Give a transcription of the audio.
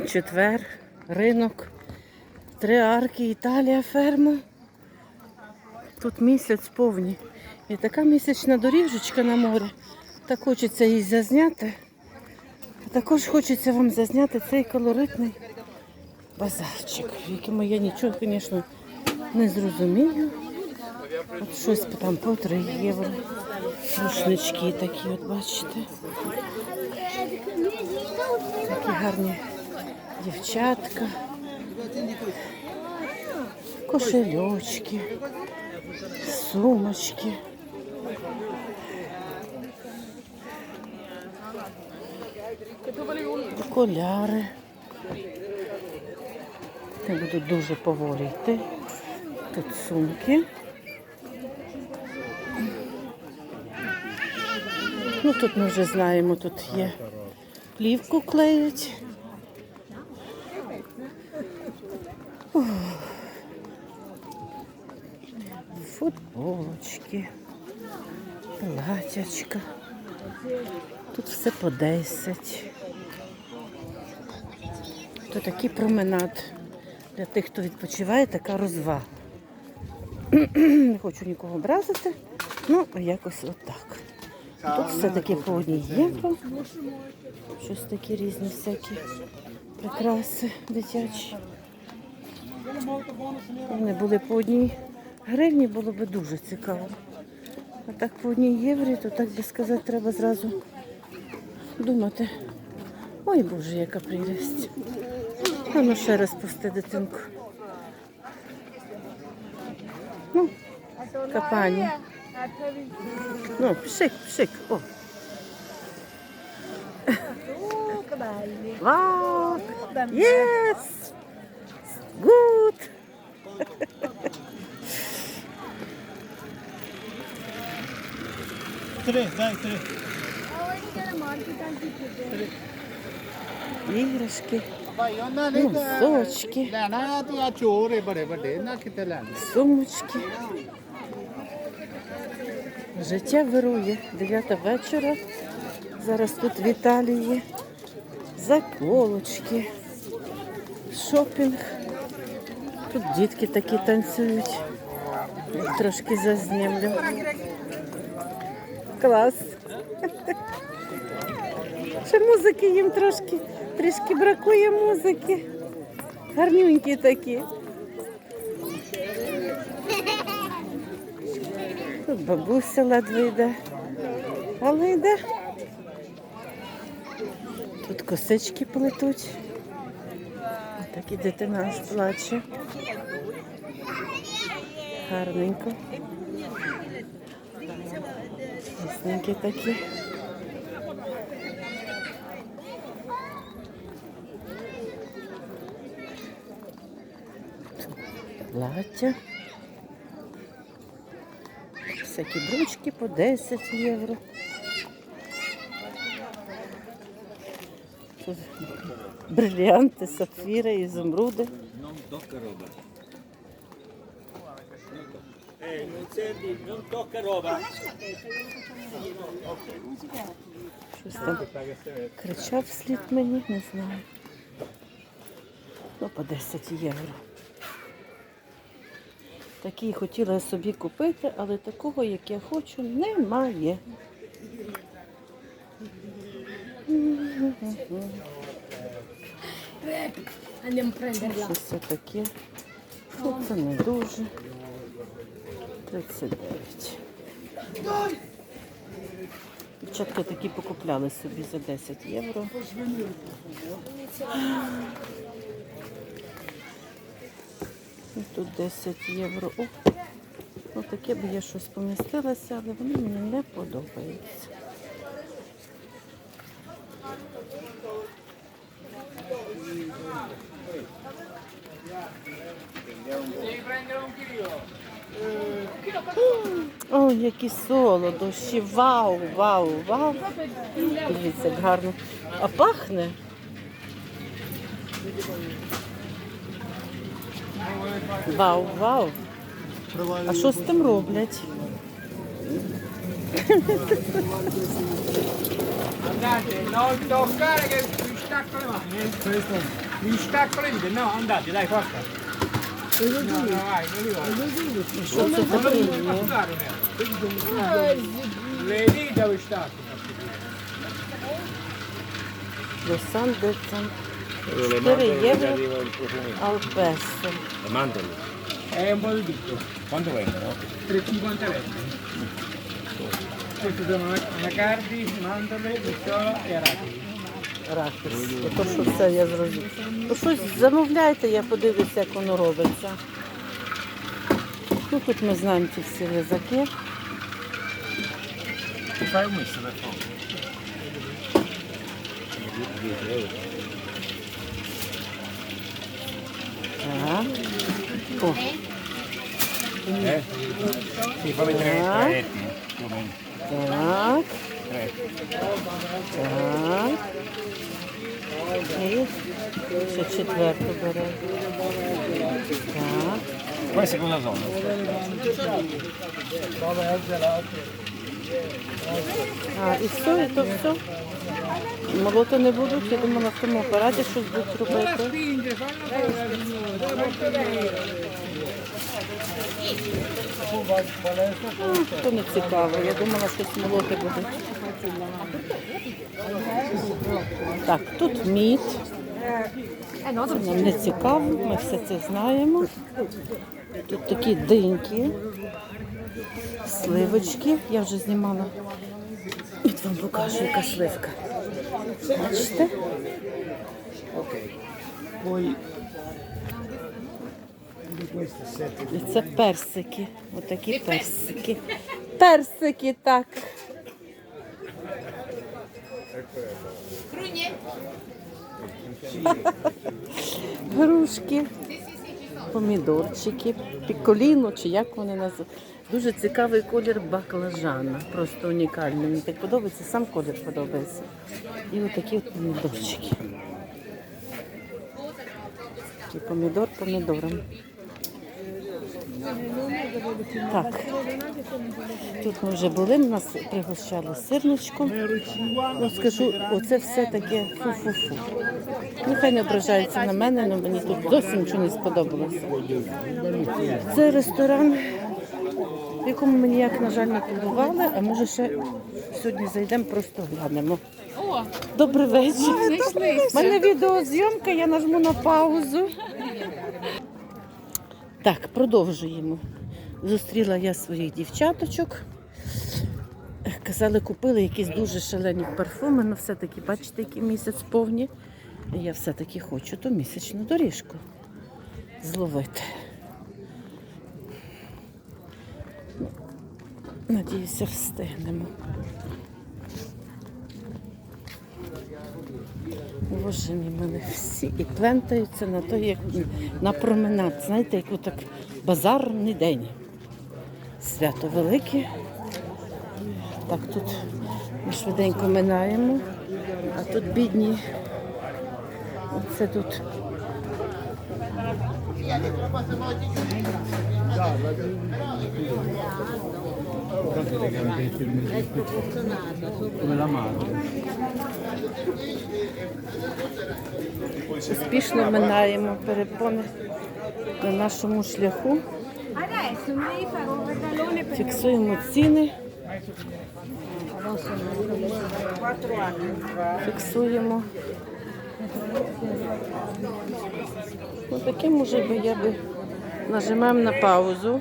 Четвер, ринок, три арки, Італія, ферма. Тут місяць повні. І така місячна доріжечка на морі. Так хочеться її зазняти. А також хочеться вам зазняти цей колоритний базарчик, в якому я нічого, звісно, не зрозумію. От щось там по 3 євро. Рушнички такі, от бачите. Такі гарні дівчатка. Кошельочки, сумочки. Окуляри. Я буду дуже поволі йти. Тут сумки. Ну тут ми вже знаємо, тут є плівку клеють. Футболочки, платячка. Тут все по 10. То такий променад. Для тих, хто відпочиває, така розвага. Не хочу нікого образити. Ну, якось отак. Тут все-таки по одній євро. Щось такі різні всякі прикраси дитячі. Вони були по одній гривні, було б дуже цікаво. А так по одній єврі, то так би сказати, треба зразу думати. Ой Боже, яка прелість. А ну ще раз пусти дитинку. Ну, капані. Ну, пшик, пшик. О. Вау! Yes! Tre, dai, tre. Іграшки, ਭਾਈ ਉਹਨਾਂ ਨੇ ਤਾਂ носочки, ਲੈਣਾ ਆ ਤੇ ਆ ਚੋਰ ਏ ਬੜੇ ਵੱਡੇ ਨਾ ਕਿਤੇ ਲੈਣੇ сумочки. Життя вирує. Дев'ята вечора. Зараз тут в Італії. Заколочки, шопінг. Тут дітки такі танцюють. Трошки зазнімлю. Клас. Ще музики їм трошки, трішки бракує музики. Гарнюнькі такі. Тут бабуся ледве йде. Але йде. Тут косички плетуть. Так і дитина плаче. Гарненько. Ясненькі такі. Плаття. Всякі брючки по 10 євро. Тут брилянти, сапфіри, ізумруди. Roba. Eh, non tocca roba. Щось там кричав вслід мені, не знаю. Ну, по 10 євро. Такий хотіла собі купити, але такого, як я хочу, немає. Щось таке. Ну, це не дуже. 39. Дівчатка такі покупляли собі за 10 євро. І тут 10 євро. О, ну таке б я щось помістилася, але воно мені не подобається. Ой, які солодощі, вау, вау, вау. Дивіться, як гарно. А пахне. Вау, вау. А що з тим роблять? Andate, non toccare che stacco le mani? Mi stacco le dita, no, andate, dai, forza. San Dezzan euro al pesto. Le mandorle? È un po' di tutto. Quanto vengono? 3,50 euro. Queste sono anacardi, mandorle, pistolo e arachidi. Ракурс. То що все я зрозумів. То щось замовляйте, я подивлюся, як воно робиться. Ну тут ми знаємо ці всі ризаки. Favore. Так. О, так, tre. Так. І ще четверту бере. Так. Questa cosa sono? А, і все, і то все. Молоти не будуть, я думаю, на тому апараті щось будуть робити. А, не цікаво. Я думала, щось молоти будуть. Так, тут мід. Нам не цікаво, ми все це знаємо. Тут такі диньки, сливочки. Я вже знімала. От вам покажу, яка сливка. Бачите? І це персики. Отакі персики. Персики, так. Грушки, помідорчики, піколіно, чи як вони називають. Дуже цікавий колір баклажана. Просто унікальний. Мені так подобається, сам колір подобається. І отакі от помідорчики. І помідор помідором. Так. Тут ми вже були, нас пригощали сирничком. Ну, скажу, оце все таке фу-фу-фу. Нехай не ображаються на мене, але мені тут зовсім нічого не сподобалося. Це ресторан, в якому ми ніяк, на жаль, не побували, а може ще сьогодні зайдемо, просто глянемо. Добрий вечір. У мене відеозйомка, я нажму на паузу. Так, продовжуємо. Зустріла я своїх дівчаточок. Казали, купили якісь дуже шалені парфуми, але все-таки, бачите, який місяць повні. Я все-таки хочу ту місячну доріжку зловити. Надіюся, встигнемо. Боже мій, мене всі і плентаються на той, як на променад. Знаєте, як отак базарний день. Свято велике. Так, тут ми швиденько минаємо, а тут бідні. Оце тут. Успішно минаємо перепони на нашому шляху. Фіксуємо ціни. Фіксуємо. Ну, таким уже би я би нажимаємо на паузу.